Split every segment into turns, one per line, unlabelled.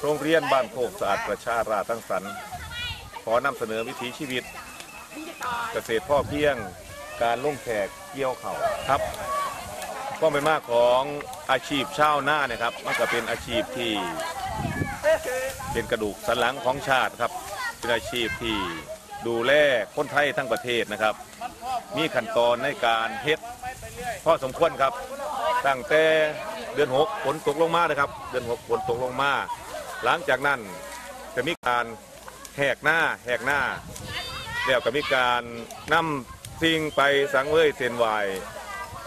โรงเรียนบ้านโคกสะอาดประชาราตั้งสรรขอนำเสนอวิถีชีวิต เกษตรพ่อเพียงการล่งแขกเกี่ยวเขาครับก็เป็นมากของอาชีพชาวนาเนี่ยครับ มันก็เป็นอาชีพที่เป็นกระดูกสันหลังของชาติครับ เป็นอาชีพที่ดูแลคนไทยทั้งประเทศนะครับ มีขั้นตอนในการเฮ็ดพ่อสมควรครับ ตั้งแต่เดือนหกฝนตกลงมานะครับ เดือนหกฝนตกลงมา หลังจากนั้นจะมีการแหกหน้าแหกหน้า แล้วก็มีการนำสิ่งไปสังเวยเส้นไหว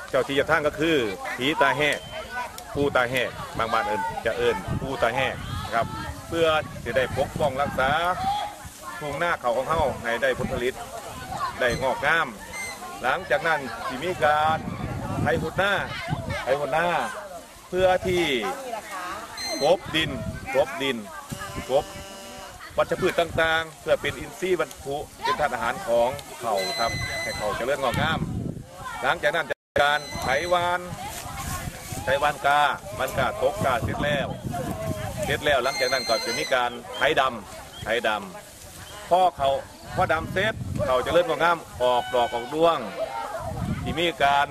เจ้าที่เจะทั้งก็คือผีตาแหกปูตาแหกบางบ้านเอินจะเอินปูตาแหกครับเพื่อจะได้ปกป้องรักษาทุ่งหน้าเขาของเขาให้ได้ผลผลิตได้งอกงาม หลังจากนั้นที่มีการไถหุดหน้า ไถหุดหน้าเพื่อที่กบดินกบดินกบวัชพืชต่างๆ เพื่อเป็นอินทรีย์บรรทุเป็นธาตุอาหารของเขาครับให้เขาเจริญงอกงาม หลังจากนั้นจะการไถวานไถวานกามันกาตกกาเสร็จแล้ว เสร็จแล้วหลังจากนั้นก็จะมีการไถดำไถดำพ่อเขาพ่อดำเสร็จเขาจะเริ่มงอกงามออกดอกออกดวง ที่มีการ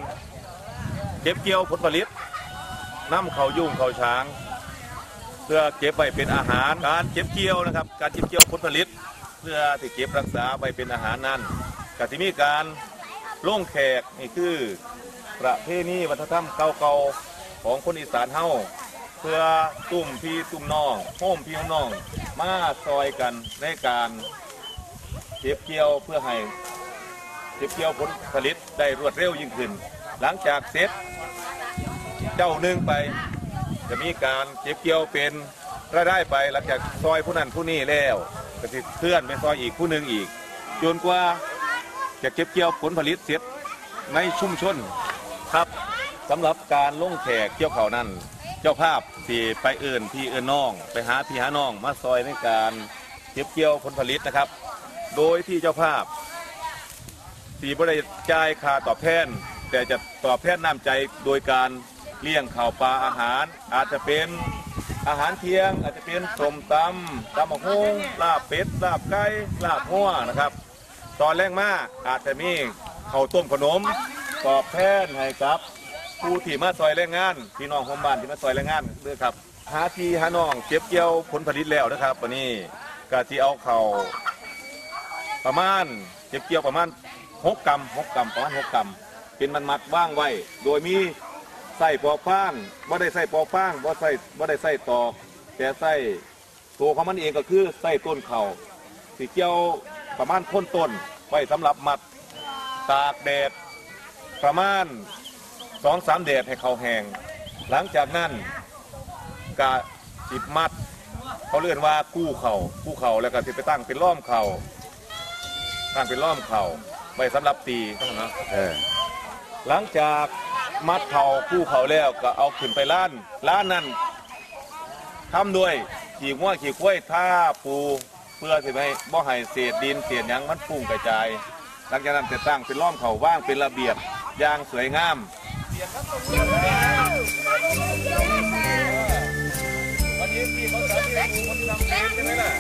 เก็บเกี่ยวผลผลิตน้ำเขายุ่งเขาช้าง เพื่อเก็บไว้เป็นอาหารการเก็บเกี่ยวนะครับ การเก็บเกี่ยวผลผลิต เพื่อที่เก็บรักษาไว้เป็นอาหารนั้นก็ที่มีการล่งแขกนี่คือประเพณีวัฒนธรรมเก่าๆของคนอีสานเฮาเพื่อตุ่มพี่ตุ่มน้องโฮมพี่น้องมาซอยกันในการเก็บเกี่ยวเพื่อให้เก็บเกี่ยวผลผลิตได้รวดเร็วยิ่งขึ้น หลังจากเสร็จเจ้าหนึ่งไป จะมีการเก็บเกี่ยวเป็นรายได้ไปหลังจากซอยผู้นั้นผู้นี้แล้วก็จะเคลื่อนไปซอยอีกผู้หนึ่งอีก จนกว่าจะเก็บเกี่ยวผลผลิตเสร็จในชุมชนครับสำหรับการลงแขกเกี่ยวเขานั้น เจ้าภาพที่ไปเอื่นพี่เอื่นน้อง ไปหาพี่หาน้องมาซอยในการเก็บเกี่ยวผลผลิตนะครับ โดยที่เจ้าภาพสีบริจ่ายค่าตอบแทน แต่จะตอบแทนน้ำใจโดยการเลี้ยงข้าวปลาอาหาร อาจจะเป็นอาหารเที่ยง อาจจะเป็นสมตำตำมะฮงลาบเป็ดลาบไก่ลาบหัวนะครับ ตอนแรกมาอาจจะมีข้าวต้มขนมตอบแทนให้กับ ผู้ที่มาซอยแรงงานพี่น้องโฮมบ้านที่มาซอยแรงงานด้วยครับหาทีหาน้องเก็บเกี่ยวผลผลิตแล้วนะครับวันนี้ก็ที่เอาเขาวประมาณเก็บเกี่ยวประมาณหกกรัมหกกรัมประมาณหกกรัม เป็นมันมัดว่างไว้ โดยมีใส่ปอกฟางบ่ได้ใส่ปอกฟางบ่ใส่บ่ได้ใส่ตอก แต่ใส่ตัวของมันเองก็คือใส่ต้นเขาสีเกี่ยวประมาณค้นต้นไว้สำหรับมัดตากแดดประมาณสองสามแดดให้เขาแห้งหลังจากนั้นกะจิบมัด เขาเรียกว่ากู้เข่ากู้เข่าแล้วก็สิไปตั้งเป็นล้อมเข่าตั้งเป็นล้อมเข่าไว้สำหรับตีนะเออ หลังจากมัดเข่ากู้เข่าแล้วก็เอาขึ้นไปล้านล้านนั้นทำด้วยขี่ง้วขี่กล้วยท่าปูเพื่อที่ไม่บ่ให้เศษดินเศษหยังมันฟุ้งกระจาย หลังจากนั้นจะตั้งเป็นล้อมเข่าว่างเป็นระเบียบอย่างสวยงามวันนี้พี่เขาสาธิตดูคนทำเป็นใช่ไหมล่ะ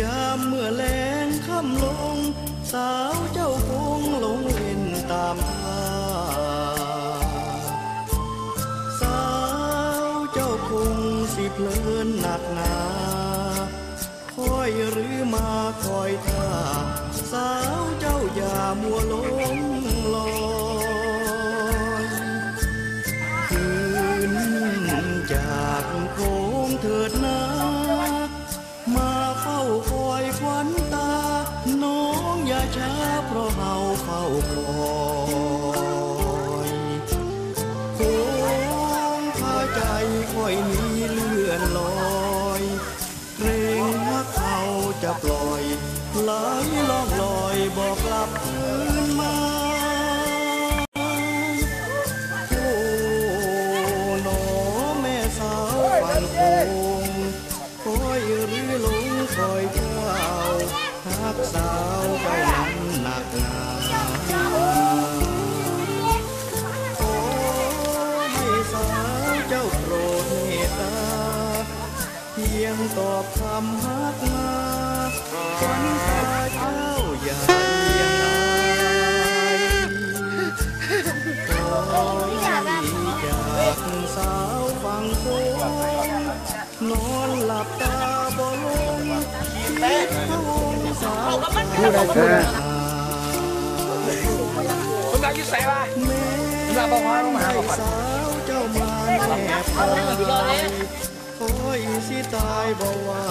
ยา
มเมื่อแลงค่ำลง สาวเจ้าคง สิเพลินหนักหนาคอยหรือมาคอยท่า สาวเจ้าอย่ามัวหลงลอย อนหลับตาบ่ลงผู้ใดผู้ใด
คุณนายยิ่งใส่ละ
แม่ให้สาวเจ้ามาแนบกายคอยสิตายบ่ว่า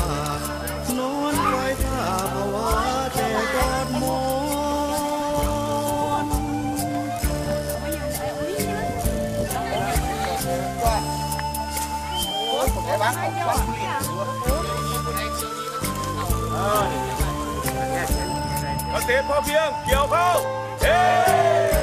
เกษตรพอเพียงเกี่ยวเข้าเฮ้